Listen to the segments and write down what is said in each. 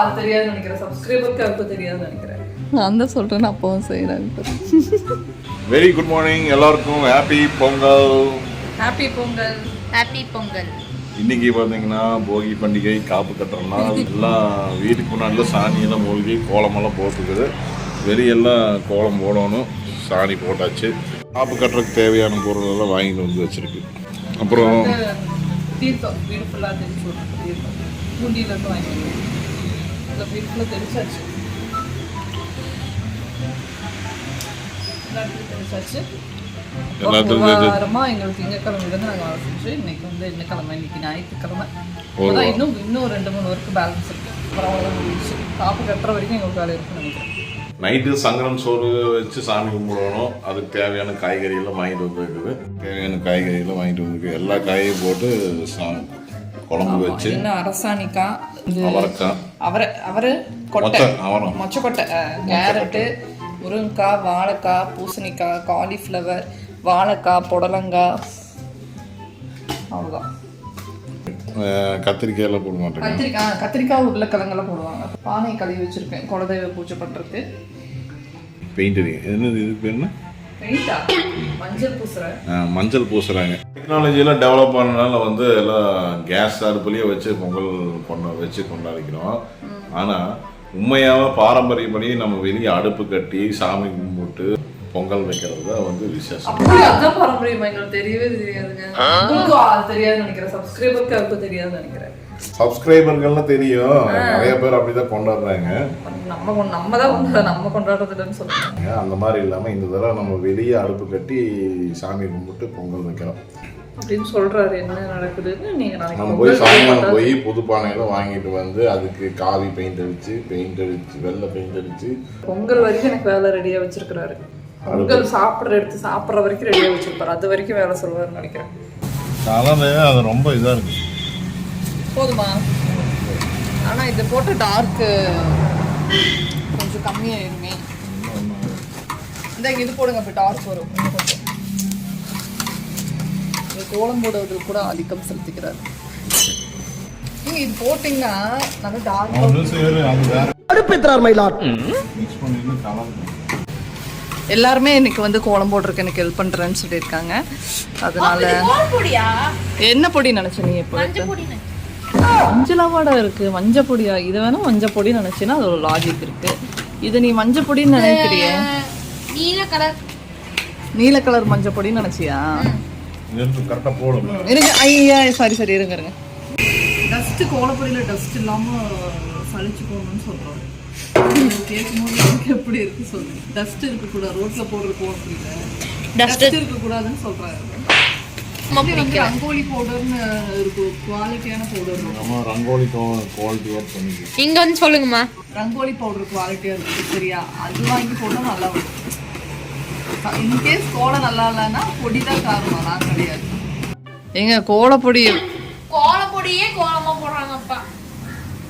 அது தெரியாதுன்னு நினைக்கிறேன். சப்ஸ்கிரைபருக்கு யாருக்கும் தெரியாதுன்னு நினைக்கிறேன். நான் தான் சொல்கிறேன் அப்பவும் செய்கிறாங்க வெரி குட் மார்னிங் எல்லாருக்கும். Happy Pongal happy Pongal happy Pongal இன்னைக்கு பார்த்தீங்கன்னா போகி பண்டிகை காப்பு கட்டுறோம்னா எல்லாம் வீட்டுக்கு முன்னாடில சாணியெல்லாம் மூழ்கி கோலமெல்லாம் போட்டுருக்குது வெளியெல்லாம் கோலம் போடணும். சாணி போட்டாச்சு. காப்பு கட்டுறதுக்கு தேவையான பொருள் எல்லாம் வாங்கிட்டு வந்து வச்சிருக்கு. அப்புறம் தீர்த்தம் வீடு ஃபுல்லாக தீர்த்தம். பூண்டியில இருந்து வீடு ஃபுல்லாக தெரிச்சாச்சு தெரிச்சாச்சு எங்களுக்கு திங்கக்கிழமையிலேருந்து நாங்கள் வேலை செஞ்சு இன்னைக்கு வந்து என்ன கிழமை இன்னைக்கு ஞாயிற்றுக்கிழமை. அதான் இன்னும் இன்னும் ரெண்டு மூணு ஒர்க்கு பேலன்ஸ் இருக்கு. அவ்வளோதான் முடிஞ்சிச்சு. காப்பு கட்டுற வரைக்கும் எங்களுக்கு வேலை இருக்குன்னு நினைக்கிறேன். நைட்டு சங்கரம் சோறு வச்சு சாமி கும்பிடணும். அதுக்கு தேவையான காய்கறி எல்லாம் வாங்கிட்டு வந்துருக்குது தேவையான காய்கறி எல்லாம் வாங்கிட்டு வந்துருக்கு எல்லா காயும் போட்டு சா- குழம்பு வச்சு என்ன அரசாணிக்காய் இது அவரைக்காய் அவரை அவரை கொட்டை. அவரம் மொச்சக்கொட்டை. கேரட்டு முருங்கைக்காய் வாழைக்காய் பூசணிக்காய் காலிஃப்ளவர் வாழைக்காய் புடலங்காய் அவ்வளோதான் அஹ் கத்திரிக்காய் எல்லாம் போட மாட்டேங்க. கத்திரிக்காய் கத்திரிக்காய் உருளைக்கிழங்கெல்லாம் போடுவாங்க. பானை கழுவி வச்சிருக்கேன். குலதெய்வ பூஜை பண்ணுறதுக்கு பெயிண்ட் அடிக்க என்னது இதுக்கு பேர் என்ன? மஞ்சள் பூசுறேன். அஹ் மஞ்சள் பூசுறாங்க. டெக்னாலஜியெல்லாம் டெவலப் பண்ணனால வந்து எல்லாம் கேஸ் அடுப்புலயே வச்சு பொங்கல் கொண்ட வச்சு கொண்டாடிக்கிறோம். ஆனால் உண்மையாக பாரம்பரியப்படி நம்ம வெளியே அடுப்பு கட்டி சாமி கும்பிட்டு பொங்கல் வைக்கிறது தான் வந்து விசேஷம். அப்படி அதான் பாரம்பரியம் எங்களுக்கு தெரியவே தெரியாதுங்க. உங்களுக்கும் அது தெரியாதுன்னு நினைக்கிறேன். சப்ஸ்கிரைபருக்கு யாருக்கும் தெரியாதுன்னு நினைக்கிறேன். சப்ஸ்கிரைபர்கள்லாம் தெரியும். நிறைய பேர் அப்படிதான் கொண்டாடுறாங்க. நம்ம கொண்டு- நம்ம தான் கொண்டாட நம்ம கொண்டாடுறது இல்லைன்னு சொல்லுவாங்க அந்த மாதிரி இல்லாமல் இந்த தடவை நம்ம வெளியே அடுப்பு கட்டி சாமி கும்பிட்டு பொங்கல் வைக்கிறோம். அப்படின்னு சொல்றாரு. என்ன நடக்குதுன்னு நீங்க நாளைக்கு நம்ம போய் சாயங்காலம் போய் புது பானையெல்லாம் வாங்கிட்டு வந்து அதுக்கு காவி பெயிண்ட் அடிச்சு பெயிண்ட் அடிச்சு வெள்ளை பெயிண்ட் அடிச்சு. பொங்கல் வரைக்கும் எனக்கு வேலை ரெடியா வச்சிருக்கிறாரு. பொங்கல் சாப்பிடுற எடுத்து சாப்பிடுற வரைக்கும் ரெடியா வச்சிருப்பாரு. அது வரைக்கும் வேலை சொல்லுவாருன்னு நினைக்கிறேன். அது ரொம்ப இதாக இருக்கு. போதுமா? ஆனா இது போட்டு டார்க்கு கொஞ்சம் கம்மியாயிருமே இந்த இது போடுங்க இப்போ டார்க் வரும். கோலம் போடுவதில் கூட ஆதிக்கம் செலுத்திக்கிறாரு நீங்க இது போட்டிங்கன்னா நல்லா டார்க் அடுப்பேற்றார் மயிலாட். மிக்ஸ் பண்ணி கலர் எல்லாருமே இன்னைக்கு வந்து கோலம் போடுறதுக்கு எனக்கு ஹெல்ப் பண்றேன்னு சொல்லியிருக்காங்க. அதனால என்ன பொடி நினைச்ச நீ இப்போ மஞ்சளாவாடா இருக்கு மஞ்சள் பொடியா? இது வேணா மஞ்சள் பொடி நினைச்சீன்னா அது ஒரு லாஜிக் இருக்கு. இது நீ மஞ்சள் பொடின்னு நினைக்கிறியே? நீல கலர். நீல கலர் மஞ்சள் பொடின்னு நினைச்சியா? கரெக்டாக போடும். இருங்க. ஐயா சாரி சாரி இருங்க இருங்க. டஸ்ட் கோலப்பொடியில டஸ்ட் இல்லாம சளிச்சு போகணும்னு சொல்றாரு கேட்கும்போது எனக்கு எப்படி இருக்கு சொல்லுங்க. டஸ்ட் இருக்கக்கூடாது ரோட்ல போடுற Dust. டஸ்ட் இருக்கக்கூடாதுன்னு வந்து ரங்கோலி பவுடர்னு இருக்கு. குவாலிட்டியான பவுடர் நம்ம ரங்கோலி குவாலிட்டி ஒர்க் பண்ணிக்கலாம். இங்க வந்து சொல்லுங்கம்மா. ரங்கோலி பவுடர் குவாலிட்டியா இருக்கு சரியா? அது வாங்கி போட்டா நல்லா வரும். இன்கேஸ் கோலம் நல்லா இல்லைன்னா பொடி தான் காரணம் நான் கிடையாது. ஏங்க கோலப்பொடி கோலம் பொடியே கோலமா போடுறாங்கப்பா.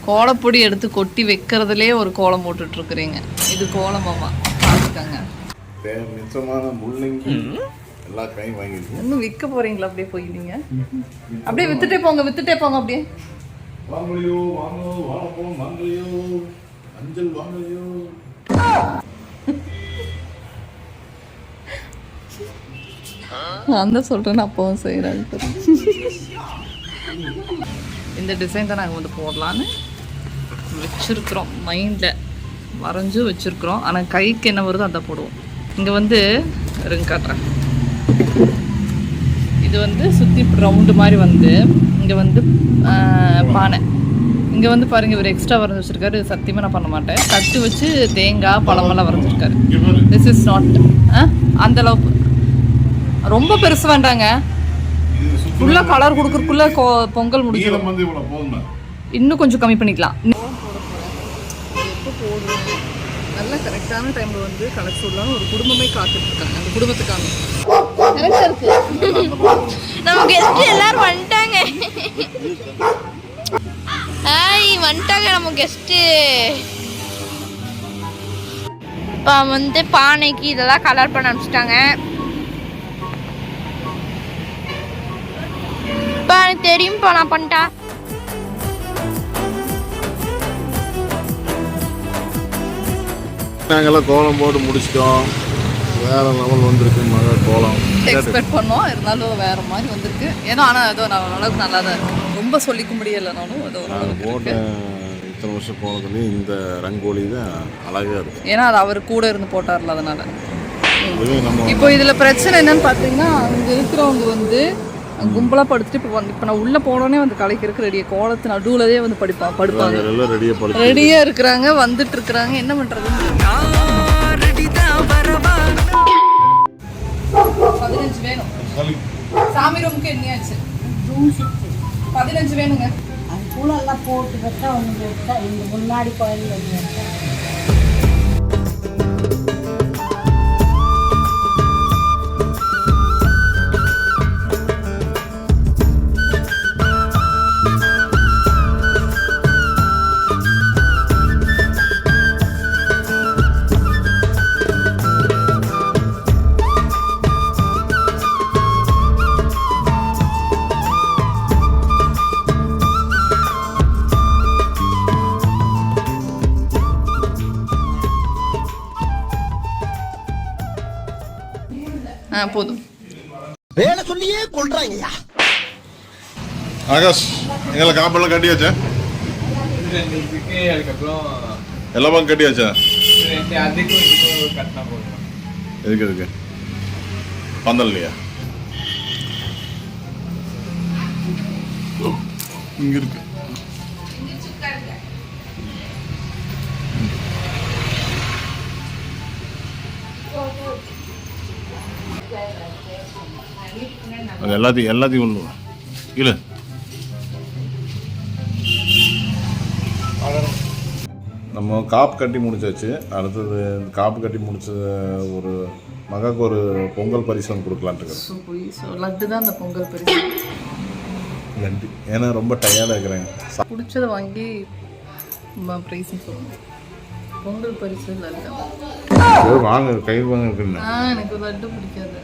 கோலப்பொடி எடுத்து கொட்டி வைக்கிறதுலே ஒரு கோலம் போட்டுட்டு இருக்கிறீங்க இது கோலமாமா பார்த்துக்கங்க. மிச்சமான முள்ளங்கி எல்லா காயும் வாங்கிருக்கு இன்னும் விற்க போறீங்களா அப்படியே போய் நீங்க? அப்படியே வித்துட்டே போங்க வித்துட்டே போங்க அப்படியே. வாங்கலையோ வாங்க வாழைப்பழம் வாங்கலையோ அஞ்சல் வாங்கலையோ. நான் தான் சொல்கிறேன் அப்பவும் செய்கிறாங்க இந்த டிசைன் தான் நாங்கள் வந்து போடலான்னு. வச்சுருக்குறோம். மைண்டில் வரைஞ்சும் வச்சுருக்குறோம். ஆனால் கைக்கு என்ன வருதோ அதை போடுவோம். இங்கே வந்து இருங்க காட்டுறேன் இது வந்து சுற்றி ரவுண்டு மாதிரி வந்து இங்கே வந்து பானை. இங்கே வந்து பாருங்க இவர் எக்ஸ்ட்ரா வரைஞ்சி வச்சிருக்காரு. சத்தியமாக நான் பண்ண மாட்டேன். தட்டு வச்சு தேங்காய் பழமெல்லாம் வரைஞ்சிருக்காரு. திஸ் இஸ் நாட் அந்த அளவுக்கு. ரொம்ப பெருசு வேண்டாங்க. ஃபுல்லாக கலர் கொடுக்குறக்குள்ள பொங்கல் முடிஞ்சிடும். இன்னும் கொஞ்சம் கம்மி பண்ணிக்கலாம். கரெக்டான டைமில் வந்து கலெக்ட் சொல்லலாம்னு ஒரு குடும்பமே காத்துட்டு இருக்காங்க அந்த குடும்பத்துக்காக. நம்ம கெஸ்ட் எல்லாரும் வந்துட்டாங்க? ஹாய் வந்துட்டாங்க நம்ம கெஸ்ட் இப்போ வந்து பானைக்கு இதெல்லாம் கலர் பண்ண ஆரம்பிச்சிட்டாங்க. இப்போ எனக்கு தெரியும்ப்பா நான் பண்ணிட்டேன் நாங்கெல்லாம் கோலம் போட்டு முடிச்சிட்டோம். வேற லெவல் வந்திருக்கு மழை கோலம். எக்ஸ்பெக்ட் பண்ணோம். இருந்தாலும் வேற மாதிரி வந்திருக்கு. ஏன்னா ஆனால் ஏதோ நான் அளவுக்கு நல்லா தான் ரொம்ப சொல்லிக்க முடியலைனாலும் அது போட்ட இத்தனை வருஷம் போனதுலேயும் இந்த ரங்கோலி தான் அழகாக இருக்கும். ஏன்னா அது அவர் கூட இருந்து போட்டார்ல அதனால. இப்போ இதில் பிரச்சனை என்னன்னு பார்த்தீங்கன்னா அங்கே இருக்கிறவங்க வந்து கும்பலாக படுத்துட்டு இப்போ வந்து இப்போ நான் உள்ளே போனோடனே வந்து கலைக்கிறதுக்கு ரெடியாக கோலத்து நடுவுலதே வந்து படிப்பா படுப்பாங்க. எல்லாம் ரெடியாக இருக்கிறாங்க வந்துட்டு இருக்கிறாங்க என்ன பண்ணுறது பதினஞ்சு வேணும். சாமி ரூமுக்கு என்னையாச்சு பதினஞ்சு வேணுங்க. அது பூலெல்லாம் போட்டு வச்சா ஒன்று வச்சா இந்த முன்னாடி கோயில் போதும். வேலை சொல்லியே கொள்றாங்கய்யா. ஆகாஷ் எங்களை காப்பெல்லாம் கட்டியாச்சா? அதுக்கப்புறம் எல்லாமே கட்டியாச்சா? எதுக்கு எதுக்கு? பந்தல் இல்லையா இங்க இருக்கு. அது எல்லாத்தையும் எல்லாத்தையும் ஒன்று இல்லை நம்ம காப்பு கட்டி முடிச்சாச்சு. அடுத்தது காப்பு கட்டி முடிச்ச ஒரு மகாக்கு ஒரு பொங்கல் பரிசு ஒன்று கொடுக்கலான்ட்டு லட்டு தான் அந்த பொங்கல் பரிசு. நன்றி. ஏன்னா ரொம்ப டயர்டாக இருக்கிறேன். பிடிச்சதை வாங்கி ப்ரைஸ்னு சொல்லணும் பொங்கல் பரிசு லட்டு வாங்க கை வாங்க எனக்கு லட்டு பிடிக்காது.